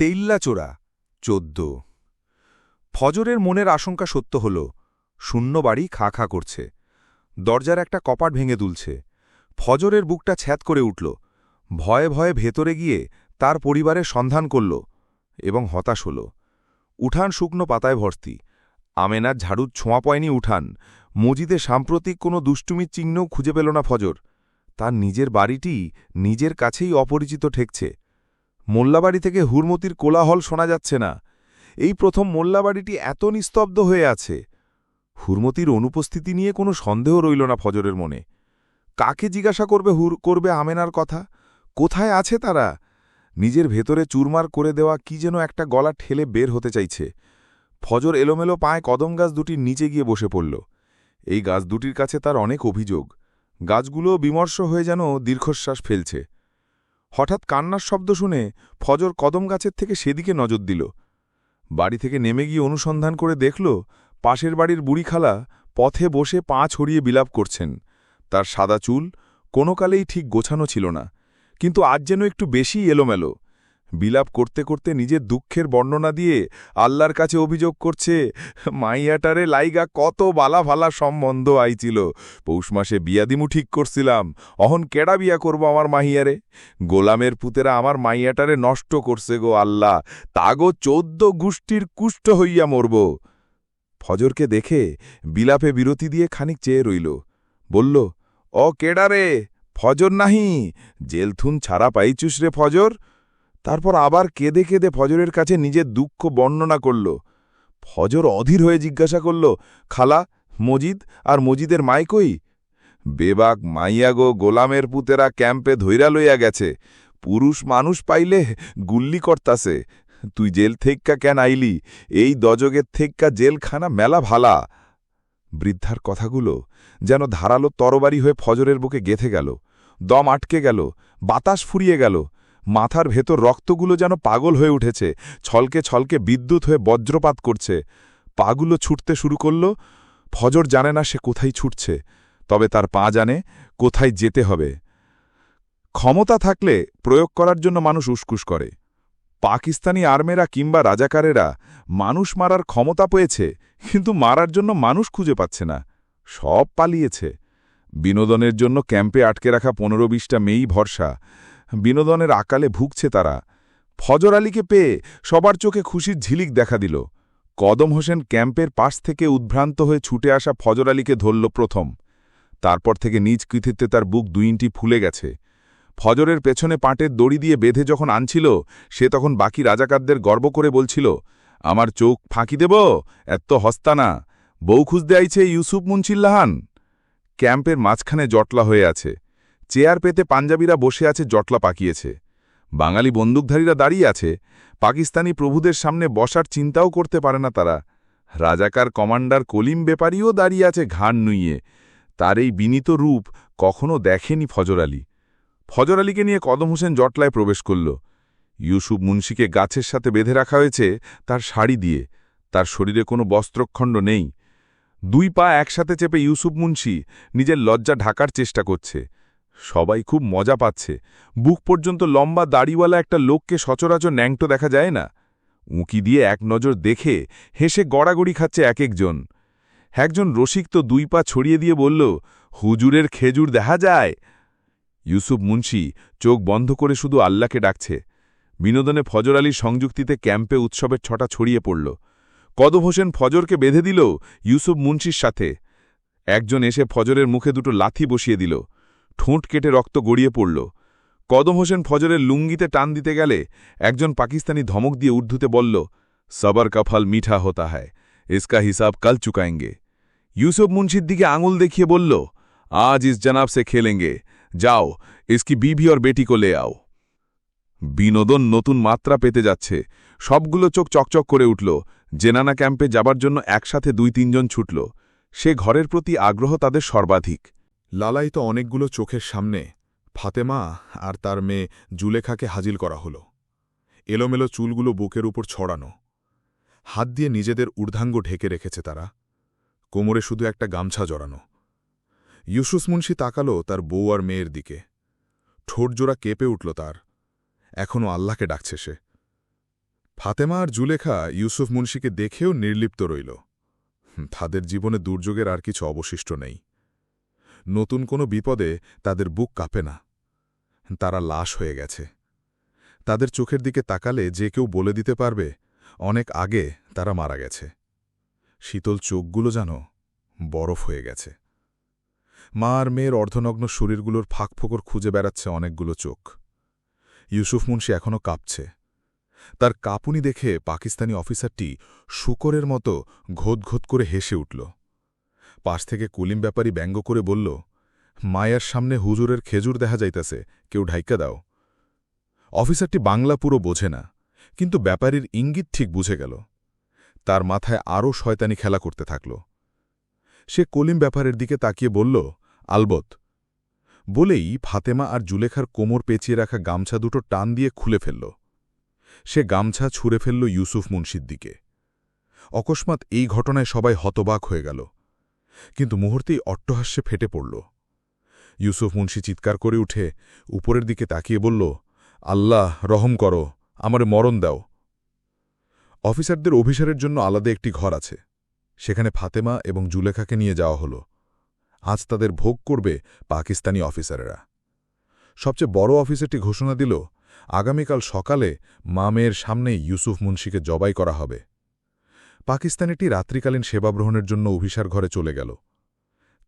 তেইল্লাচোরা চোদ্দ। ফজরের মনের আশঙ্কা সত্য হল, শূন্য বাড়ি খা খা করছে। দরজার একটা কপাট ভেঙে দুলছে। ফজরের বুকটা ছ্যাত করে উঠল। ভয়ে ভয়ে ভেতরে গিয়ে তার পরিবারের সন্ধান করল এবং হতাশ হল। উঠান শুকনো পাতায় ভর্তি। আমেনার ঝাড়ুর ছোঁয়া পয়নি উঠান। মজিদে সাম্প্রতিক কোনো দুষ্টুমির চিহ্নও খুঁজে পেল না ফজর। তার নিজের বাড়িটি নিজের কাছেই অপরিচিত ঠেকছে। মোল্লাবাড়ি থেকে হুরমতির কোলাহল শোনা যাচ্ছে না। এই প্রথম মোল্লাবাড়িটি এত নিস্তব্ধ হয়ে আছে। হুরমতির অনুপস্থিতি নিয়ে কোনো সন্দেহ রইল না ফজরের মনে। কাকে জিজ্ঞাসা করবে হুর, করবে আমেনার কথা? কোথায় আছে তারা? নিজের ভেতরে চুরমার করে দেওয়া কি যেন একটা গলা ঠেলে বের হতে চাইছে। ফজর এলোমেলো পায়ে কদম গাছ দুটির নিচে গিয়ে বসে পড়ল। এই গাছ দুটির কাছে তার অনেক অভিযোগ। গাছগুলো বিমর্ষ হয়ে যেন দীর্ঘশ্বাস ফেলছে। হঠাৎ কান্নার শব্দ শুনে ফজর কদম গাছের থেকে সেদিকে নজর দিল। বাড়ি থেকে নেমে গিয়ে অনুসন্ধান করে দেখল, পাশের বাড়ির বুড়িখালা পথে বসে পা ছড়িয়ে বিলাপ করছেন। তার সাদা চুল কোনো কালেই ঠিক গোছানো ছিল না, কিন্তু আজ যেন একটু বেশি এলোমেলো। বিলাপ করতে করতে নিজের দুঃখের বর্ণনা দিয়ে আল্লাহর কাছে অভিযোগ করছে, মাইয়াটারে লাইগা কত বালা ভালা সম্বন্ধ আইছিল। পৌষ মাসে বিয়াদিমু ঠিক করছিলাম, অহন কেডা বিয়া করব আমার মাহিয়ারে? গোলামের পুতেরা আমার মাইয়াটারে নষ্ট করছে গো আল্লাহ, তাগো চৌদ্দ গোষ্ঠীর কুষ্ঠ হইয়া মরব। ফজরকে দেখে বিলাপে বিরতি দিয়ে খানিক চেয়ে রইল। বলল, অ কেডারে ফজর নাহি? জেলথুন ছাড়া পাইচুস রে ফজর? তারপর আবার কেঁদে কেঁদে ফজরের কাছে নিজের দুঃখ বর্ণনা করল। ফজর অধীর হয়ে জিজ্ঞাসা করল, খালা, মজিদ আর মজিদের মাইকই বেবাক মাইয়া গো, গোলামের পুতেরা ক্যাম্পে ধৈরা লইয়া গেছে। পুরুষ মানুষ পাইলে গুল্লি করতাছে। তুই জেল থেক্কা কেন আইলি? এই দজগের থেক্কা জেলখানা মেলা ভালা। বৃদ্ধার কথাগুলো যেন ধারালো তরবারি হয়ে ফজরের বুকে গেথে গেল। দম আটকে গেল। বাতাস ফুরিয়ে গেল। মাথার ভেতর রক্তগুলো যেন পাগল হয়ে উঠেছে, ছলকে ছলকে বিদ্যুৎ হয়ে বজ্রপাত করছে। পাগুলো ছুটতে শুরু করল, ফজর জানে না সে কোথায় ছুটছে, তবে তার পা জানে কোথায় যেতে হবে। ক্ষমতা থাকলে প্রয়োগ করার জন্য মানুষ উসকুস করে। পাকিস্তানি আর্মেরা কিংবা রাজাকারেরা মানুষ মারার ক্ষমতা পেয়েছে, কিন্তু মারার জন্য মানুষ খুঁজে পাচ্ছে না, সব পালিয়েছে। বিনোদনের জন্য ক্যাম্পে আটকে রাখা পনেরো বিশটা মেয়েই ভরসা বিনোদনের আকালে ভুগছে তারা। ফজর আলীকে পেয়ে সবার চোখে খুশির ঝিলিক দেখা দিল। কদম হোসেন ক্যাম্পের পাশ থেকে উদ্ভ্রান্ত হয়ে ছুটে আসা ফজর আলীকে ধরল প্রথম। তারপর থেকে নিজ কৃতিত্বে তার বুক দুইনটি ফুলে গেছে। ফজরের পেছনে পাটের দড়ি দিয়ে বেঁধে যখন আনছিল, সে তখন বাকি রাজাকারদের গর্ব করে বলছিল, আমার চোখ ফাঁকি দেব? এত হস্তানা বউ খুঁজতে আইছে ইউসুফ মুন্সিল্লাহান ক্যাম্পের মাঝখানে জটলা হয়ে আছে। চেয়ার পেতে পাঞ্জাবিরা বসে আছে জটলা পাকিয়েছে। বাঙালি বন্দুকধারীরা দাঁড়িয়ে আছে, পাকিস্তানি প্রভুদের সামনে বসার চিন্তাও করতে পারে না তারা। রাজাকার কমান্ডার কলিম বেপারিও দাঁড়িয়ে আছে ঘাড় নুইয়ে। তার এই বিনীত রূপ কখনো দেখেনি ফজর আলী। ফজর আলীকে নিয়ে কদম হোসেন জটলায় প্রবেশ করল। ইউসুফ মুন্সিকে গাছের সাথে বেঁধে রাখা হয়েছে তার শাড়ি দিয়ে। তার শরীরে কোনো বস্ত্রখণ্ড নেই। দুই পা একসাথে চেপে ইউসুফ মুন্সি নিজের লজ্জা ঢাকার চেষ্টা করছে। সবাই খুব মজা পাচ্ছে। বুক পর্যন্ত লম্বা দাড়িওয়ালা একটা লোককে সচরাচর ন্যাংটো দেখা যায় না। উঁকি দিয়ে এক নজর দেখে হেসে গড়াগড়ি খাচ্ছে এক একজন একজন রসিক তো দুই পা ছড়িয়ে দিয়ে বলল, হুজুরের খেজুর দেখা যায়? ইউসুফ মুন্সি চোখ বন্ধ করে শুধু আল্লাহকে ডাকছে। বিনোদনে ফজর আলীর সংযুক্তিতে ক্যাম্পে উৎসবের ছটা ছড়িয়ে পড়ল। কদম হোসেন ফজরকে বেঁধে দিল ইউসুফ মুন্সির সাথে। একজন এসে ফজরের মুখে দুটো লাথি বসিয়ে দিল। ঠোঁট কেটে রক্ত গড়িয়ে পড়ল। কদম হোসেন ফজরের লুঙ্গিতে টান দিতে গেলে একজন পাকিস্তানি ধমক দিয়ে উর্ধুতে বলল, সবর কা ফল মিঠা হতা হয় ইসকা হিসাব কাল চুকায়েঙ্গে। ইউসুফ মুন্সির দিকে আঙুল দেখিয়ে বলল, আজ ইস জনাব সে খেলেঙ্গে, যাও, ইসকি বিবি ওর বেটি কো লে আও। বিনোদন নতুন মাত্রা পেতে যাচ্ছে। সবগুলো চোখ চকচক করে উঠল। জেনানা ক্যাম্পে যাবার জন্য একসাথে দুই তিনজন ছুটল। সে ঘরের প্রতি আগ্রহ তাদের সর্বাধিক। লালায়িত অনেকগুলো চোখের সামনে, ফাতেমা আর তার মেয়ে জুলেখাকে হাজিল করা হল। এলোমেলো চুলগুলো বুকের উপর ছড়ানো। হাত দিয়ে নিজেদের ঊর্ধ্বাঙ্গ ঢেকে রেখেছে তারা। কোমরে শুধু একটা গামছা জড়ানো। ইউসুস মুন্সি তাকালো তার বউ আর মেয়ের দিকে। ঠোঁটজোড়া কেঁপে উঠল তার। এখনও আল্লাহকে ডাকছে সে। ফাতেমা আর জুলেখা ইউসুফ মুন্সিকে দেখেও নির্লিপ্ত রইল। তাদের জীবনে দুর্যোগের আর কিছু অবশিষ্ট নেই। নতুন কোনো বিপদে তাদের বুক কাঁপে না। তারা লাশ হয়ে গেছে। তাদের চোখের দিকে তাকালে যে কেউ বলে দিতে পারবে, অনেক আগে তারা মারা গেছে। শীতল চোখগুলো যেন বরফ হয়ে গেছে। মা আর মেয়ের অর্ধনগ্ন শরীরগুলোর ফাঁকফোকর খুঁজে বেড়াচ্ছে অনেকগুলো চোখ। ইউসুফ মুন্সি এখনও কাঁপছে। তার কাঁপুনি দেখে পাকিস্তানি অফিসারটি শুকরের মতো ঘোত করে হেসে উঠল। পাশ থেকে কুলিম ব্যাপারী ব্যঙ্গ করে বলল, মায়ার সামনে হুজুরের খেজুর দেখা যাইতেছে, কেউ ঢাইকা দাও। অফিসারটি বাংলা পুরো বোঝে না, কিন্তু ব্যাপারীর ইঙ্গিত ঠিক বুঝে গেল। তার মাথায় আরও শয়তানি খেলা করতে থাকল। সে কলিম ব্যাপারের দিকে তাকিয়ে বলল, আলবত। বলেই ফাতেমা আর জুলেখার কোমর পেঁচিয়ে রাখা গামছা দুটো টান দিয়ে খুলে ফেলল। সে গামছা ছুঁড়ে ফেলল ইউসুফ মুন্সির দিকে। অকস্মাৎ এই ঘটনায় সবাই হতবাক হয়ে গেল। কিন্তু মুহূর্তেই অট্টহাস্যে ফেটে পড়ল। ইউসুফ মুন্সি চিৎকার করে উঠে উপরের দিকে তাকিয়ে বলল, আল্লাহ, রহম করো, আমারে মরণ দাও। অফিসারদের অভিসারের জন্য আলাদা একটি ঘর আছে। সেখানে ফাতেমা এবং জুলেখাকে নিয়ে যাওয়া হল। আজ তাদের ভোগ করবে পাকিস্তানি অফিসারেরা। সবচেয়ে বড় অফিসারটি ঘোষণা দিল, আগামীকাল সকালে মামের সামনেই ইউসুফ মুন্সিকে জবাই করা হবে। পাকিস্তানিটি রাত্রিকালীন সেবা গ্রহণের জন্য অভিসার ঘরে চলে গেল।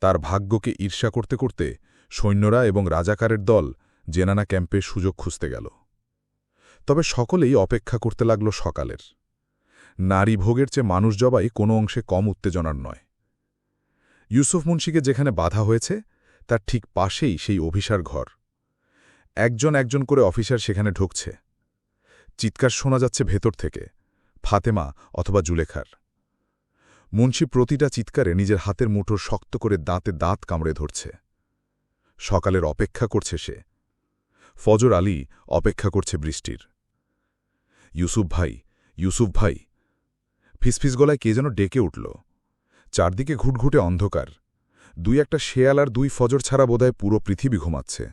তার ভাগ্যকে ঈর্ষা করতে করতে সৈন্যরা এবং রাজাকারের দল জেনানা ক্যাম্পে সুযোগ খুঁজতে গেল। তবে সকলেই অপেক্ষা করতে লাগল সকালের। নারী ভোগের চেয়ে মানুষ জবাই কোনো অংশে কম উত্তেজনার নয়। ইউসুফ মুন্সিকে যেখানে বাধা হয়েছে, তার ঠিক পাশেই সেই অভিসার ঘর। একজন একজন করে অফিসার সেখানে ঢুকছে। চিৎকার শোনা যাচ্ছে ভেতর থেকে। ফাতেমা অথবা জুলেখার। মুন্সি প্রতিটা চিৎকারে নিজের হাতের মুঠো শক্ত করে দাঁতে দাঁত কামড়ে ধরছে। সকালের অপেক্ষা করছে সে। ফজর আলী অপেক্ষা করছে বৃষ্টির। ইউসুফ ভাই ইউসুফ ভাই, ফিসফিস গলায় কে যেন ডেকে উঠল। চারদিকে ঘুটঘুটে অন্ধকার। দুই একটা শেয়াল আর দুই ফজর ছাড়া বোধহয় পুরো পৃথিবী ঘুমাচ্ছে।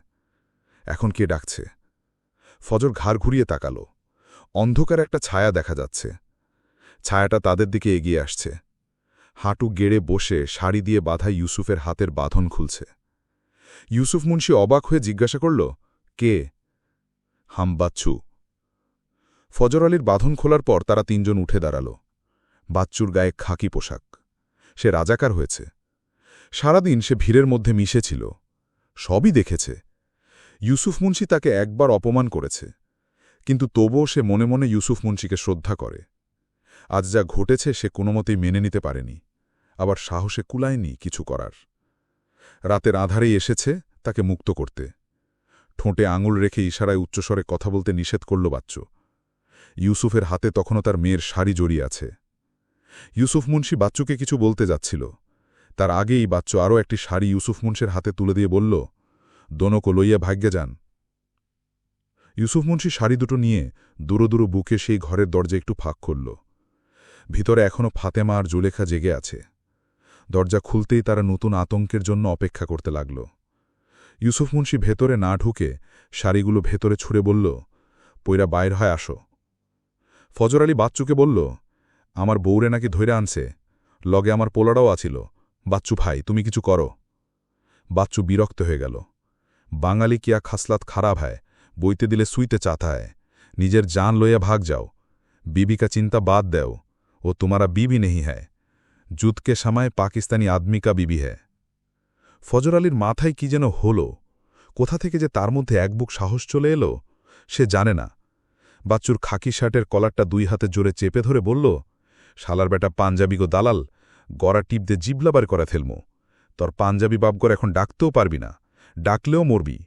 এখন কে ডাকছে? ফজর ঘাড় ঘুরিয়ে তাকাল। অন্ধকার একটা ছায়া দেখা যাচ্ছে। ছায়াটা তাদের দিকে এগিয়ে আসছে। হাঁটু গেড়ে বসে শাড়ি দিয়ে বাঁধা ইউসুফের হাতের বাঁধন খুলছে। ইউসুফ মুন্সি অবাক হয়ে জিজ্ঞাসা করল, কে? হাম বাচ্চু ফজর আলীর বাঁধন খোলার পর তারা তিনজন উঠে দাঁড়াল। বাচ্চুর গায়ে খাকি পোশাক। সে রাজাকার হয়েছে। সারাদিন সে ভিড়ের মধ্যে মিশেছিল। সবই দেখেছে। ইউসুফ মুন্সি তাকে একবার অপমান করেছে। কিন্তু তবুও সে মনে মনে ইউসুফ মুন্সিকে শ্রদ্ধা করে। আজ যা ঘটেছে সে কোনোমতেই মেনে নিতে পারেনি। আবার সাহসে কুলায়নি কিছু করার। রাতের আধারেই এসেছে তাকে মুক্ত করতে। ঠোঁটে আঙুল রেখে ইশারায় উচ্চস্বরে কথা বলতে নিষেধ করল বাচ্চু। ইউসুফের হাতে তখনও তার মেয়ের শাড়ি জড়িয়ে আছে। ইউসুফ মুন্সি বাচ্চুকে কিছু বলতে যাচ্ছিল। তার আগেই বাচ্চু আরও একটি শাড়ি ইউসুফ মুন্সের হাতে তুলে দিয়ে বলল দোনকো লইয়া ভাগ্যে যান। ইউসুফ মুন্সি শাড়ি দুটো নিয়ে দূর দূর বুকে সেই ঘরের দরজা একটু ফাঁক করল। ভিতরে এখনও ফাতেমা আর জুলেখা জেগে আছে। দরজা খুলতেই তারা নতুন আতঙ্কের জন্য অপেক্ষা করতে লাগল। ইউসুফ মুন্সি ভেতরে না ঢুকে শাড়িগুলো ভেতরে ছুড়ে বলল পৈরা বাইর হয়, আসো। ফজর আলী বাচ্চুকে বলল, আমার বউরে নাকি ধৈরে আনছে, লগে আমার পোলাটাও আছিল। বাচ্চু ভাই, তুমি কিছু করো। বাচ্চু বিরক্ত হয়ে গেল, বাঙালি কিয়া খাসলাত খারাপ হয়? বইতে দিলে সুইতে চাথায় নিজের জান লইয়া ভাগ যাও। বিবিকা চিন্তা বাদ দেও ও তোমারা বিবি নেহি হ্যায়। জুতকে সামায় পাকিস্তানি আদমিকা বিবি হ্যায়। ফজর আলীর মাথায় কি যেন হল, কোথা থেকে যে তার মধ্যে এক বুক সাহস চলে এলো, সে জানে না। বাচ্চুর খাকি শার্টের কলারটা দুই হাতে জোরে চেপে ধরে বলল, শালার বেটা পাঞ্জাবি গো দালাল, গড়া টিপ দিয়ে জিবলাবার করা ফেলমো তোর পাঞ্জাবি বাবগর এখন ডাকতেও পারবি না, ডাকলেও মরবি।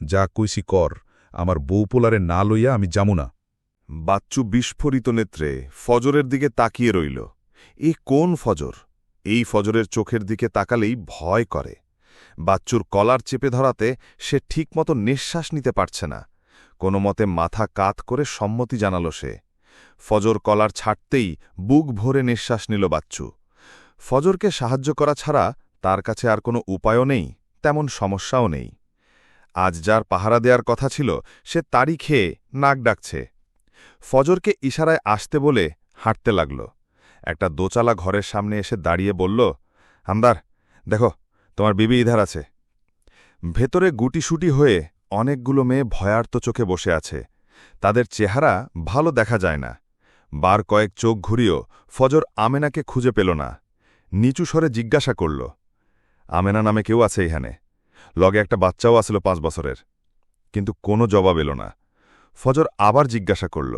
যা কইসি কর। আমার বউ পোলারে না লইয়া আমি যামু না। বাচ্চু বিস্ফোরিত নেত্রে ফজরের দিকে তাকিয়ে রইল। এ কোন ফজর? এই ফজরের চোখের দিকে তাকালেই ভয় করে। বাচ্চুর কলার চেপে ধরাতে সে ঠিকমতো নিঃশ্বাস নিতে পারছে না। কোনো মতে মাথা কাত করে সম্মতি জানাল সে। ফজর কলার ছাড়তেই বুক ভরে নিঃশ্বাস নিল বাচ্চু। ফজরকে সাহায্য করা ছাড়া তার কাছে আর কোনো উপায়ও নেই, তেমন সমস্যাও নেই। আজ যার পাহারা দেওয়ার কথা ছিল, সে তারই খেয়ে নাক ডাকছে। ফজরকে ইশারায় আসতে বলে হাঁটতে লাগল। একটা দোচালা ঘরের সামনে এসে দাঁড়িয়ে বলল, হামদার, দেখো, তোমার বিবি ইধার আছে। ভেতরে গুটিসুটি হয়ে অনেকগুলো মেয়ে ভয়ার্ত চোখে বসে আছে। তাদের চেহারা ভালো দেখা যায় না। বার কয়েক চোখ ঘুরিয়েও ফজর আমেনাকে খুঁজে পেল না। নিচু স্বরে জিজ্ঞাসা করল, আমেনা নামে কেউ আছে এখানে? লগে একটা বাচ্চাও আসল পাঁচ বছরের। কিন্তু কোনো জবাব এলো না। ফজর আবার জিজ্ঞাসা করল,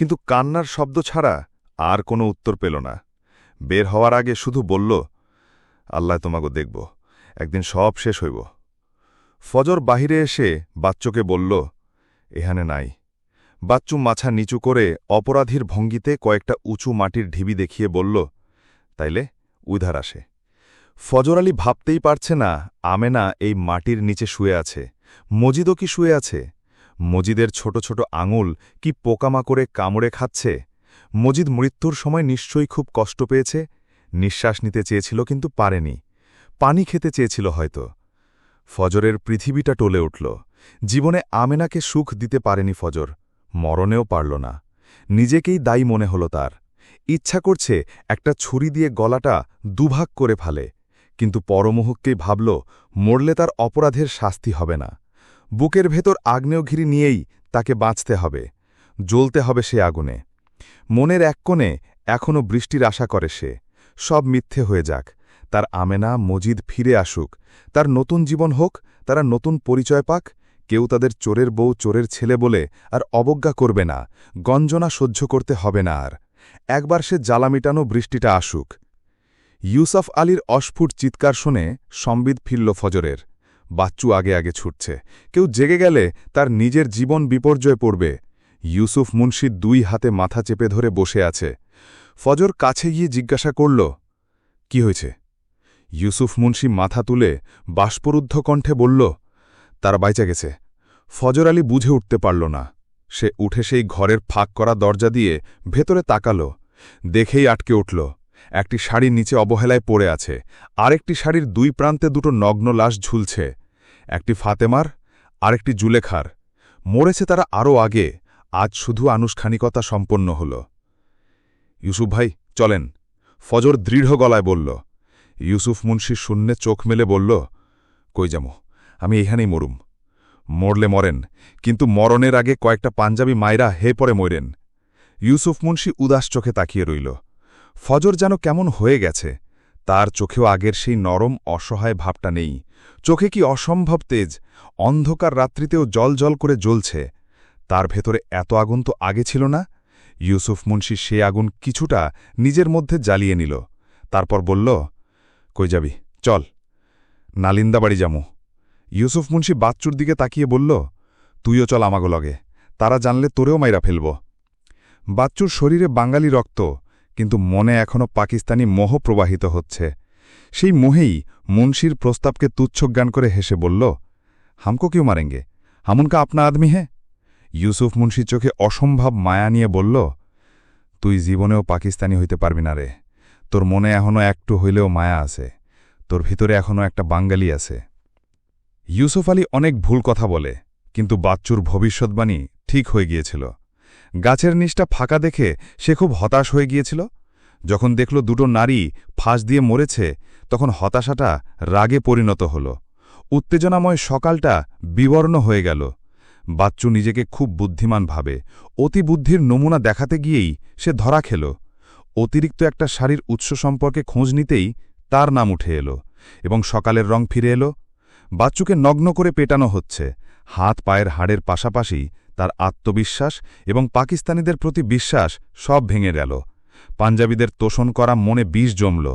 কিন্তু কান্নার শব্দ ছাড়া আর কোনো উত্তর পেল না। বের হওয়ার আগে শুধু বলল, আল্লাহ তোমাকে দেখব, একদিন সব শেষ হইব ফজর বাহিরে এসে বাচ্চুকে বলল এহানে নাই। বাচ্চু মাছা নিচু করে অপরাধীর ভঙ্গিতে কয়েকটা উঁচু মাটির ঢিবি দেখিয়ে বলল, তাইলে উধার আসে। ফজর আলী ভাবতেই পারছে না আমেনা এই মাটির নিচে শুয়ে আছে। মজিদও কি শুয়ে আছে? মজিদের ছোট ছোট আঙুল কি পোকামাকড়ে কামড়ে খাচ্ছে? মজিদ মৃত্যুর সময় নিশ্চয়ই খুব কষ্ট পেয়েছে। নিঃশ্বাস নিতে চেয়েছিল কিন্তু পারেনি। পানি খেতে চেয়েছিল হয়তো। ফজরের পৃথিবীটা টলে উঠল। জীবনে আমেনাকে সুখ দিতে পারেনি ফজর। মরণেও পারল না। নিজেকেই দায়ী মনে হল তার। ইচ্ছা করছে একটা ছুরি দিয়ে গলাটা দুভাগ করে ফেলে। কিন্তু পরমুহূর্তেই ভাবল, মরলে তার অপরাধের শাস্তি হবে না। বুকের ভেতর আগ্নেয়ঘিরি নিয়েই তাকে বাঁচতে হবে, জ্বলতে হবে সে আগুনে। মনের এক কোণে এখনও বৃষ্টির আশা করে সে। সব মিথ্যে হয়ে যাক, তার আমেনা, মজিদ ফিরে আসুক। তার নতুন জীবন হোক, তারা নতুন পরিচয় পাক, কেউ তাদের চোরের বউ, চোরের ছেলে বলে আর অবজ্ঞা করবে না, গঞ্জনা সহ্য করতে হবে না আর। একবার সে জ্বালা মিটানো বৃষ্টিটা আসুক। ইউসফ আলীর অস্ফুট চিৎকার শুনে সম্বিদ ফিরল ফজরের। বাচ্চু আগে আগে ছুটছে। কেউ জেগে গেলে তার নিজের জীবন বিপর্যয় পড়বে। ইউসুফ মুন্সি দুই হাতে মাথা চেপে ধরে বসে আছে। ফজর কাছে গিয়ে জিজ্ঞাসা করল, কি হয়েছে? ইউসুফ মুন্সি মাথা তুলে বাষ্পরুদ্ধ কণ্ঠে বলল, তার বাইচা গেছে। ফজর আলী বুঝে উঠতে পারল না। সে উঠে সেই ঘরের ফাঁক করা দরজা দিয়ে ভেতরে তাকাল। দেখেই আটকে উঠল। একটি শাড়ির নিচে অবহেলায় পড়ে আছে। আরেকটি শাড়ির দুই প্রান্তে দুটো নগ্ন লাশ ঝুলছে। একটি ফাতেমার, আরেকটি জুলেখার। মরেছে তারা আরও আগে। আজ শুধু আনুষ্ঠানিকতা সম্পন্ন হল। ইউসুফ ভাই, চলেন। ফজর দৃঢ় গলায় বলল। ইউসুফ মুন্সি শূন্যে চোখ মেলে বলল, কই যামো আমি এখানেই মরুম। মরলে মরেন, কিন্তু মরণের আগে কয়েকটা পাঞ্জাবি মায়েরা হে পরে মরেন ইউসুফ মুন্সি উদাস চোখে তাকিয়ে রইল। ফজর যেন কেমন হয়ে গেছে, তার চোখেও আগের সেই নরম অসহায় ভাবটা নেই। চোখে কি অসম্ভব তেজ, অন্ধকার রাত্রিতেও জল জল করে জ্বলছে। তার ভেতরে এত আগুন তো আগে ছিল না? ইউসুফ মুন্সি সে আগুন কিছুটা নিজের মধ্যে জ্বালিয়ে নিল। তারপর বলল, কই যাবি? চল। নালিন্দা বাড়ি যামু। ইউসুফ মুন্সি বাচ্চুর দিকে তাকিয়ে বলল, তুইও চল আমাগো লগে। তারা জানলে তোরেও মাইরা ফেলব। বাচ্চুর শরীরে বাঙালি রক্ত কিন্তু মনে এখনও পাকিস্তানি মোহ প্রবাহিত হচ্ছে। সেই মোহেই মুন্সির প্রস্তাবকে তুচ্ছজ্ঞান করে হেসে বলল, হামকো কেউ মারেঙ্গে? হামুনকা আপনা আদমি হে ইউসুফ মুন্সির চোখে অসম্ভব মায়া নিয়ে বলল, তুই জীবনেও পাকিস্তানি হইতে পারবি না রে। তোর মনে এখনও একটু হইলেও মায়া আছে। তোর ভিতরে এখনও একটা বাঙ্গালি আছে। ইউসুফ আলী অনেক ভুল কথা বলে, কিন্তু বাচ্চুর ভবিষ্যৎবাণী ঠিক হয়ে গিয়েছিল। গাছের নিচটা ফাঁকা দেখে সে খুব হতাশ হয়ে গিয়েছিল। যখন দেখল দুটো নারী ফাঁস দিয়ে মরেছে, তখন হতাশাটা রাগে পরিণত হল। উত্তেজনাময় সকালটা বিবর্ণ হয়ে গেল। বাচ্চু নিজেকে খুব বুদ্ধিমান ভাবে। অতি বুদ্ধির নমুনা দেখাতে গিয়েই সে ধরা খেল। অতিরিক্ত একটা শাড়ির উৎস সম্পর্কে খোঁজ নিতেই তার নাম উঠে এলো এবং সকালের রং ফিরে এলো। বাচ্চুকে নগ্ন করে পেটানো হচ্ছে। হাত, পায়ের হাড়ের পাশাপাশি তার আত্মবিশ্বাস এবং পাকিস্তানিদের প্রতি বিশ্বাস সব ভেঙে গেল। পাঞ্জাবিদের তোষণ করা মনে বিষ জমল।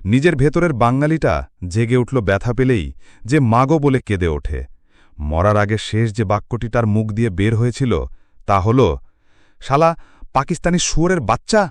নিজের ভেতরের বাঙালিটা জেগে উঠল ব্যথা পেলেই যে মাগো বলে কেঁদে ওঠে। মরার আগে শেষ যে বাক্যটি তার মুখ দিয়ে বের হয়েছিল তা হল, শালা, পাকিস্তানি শুয়োরের বাচ্চা?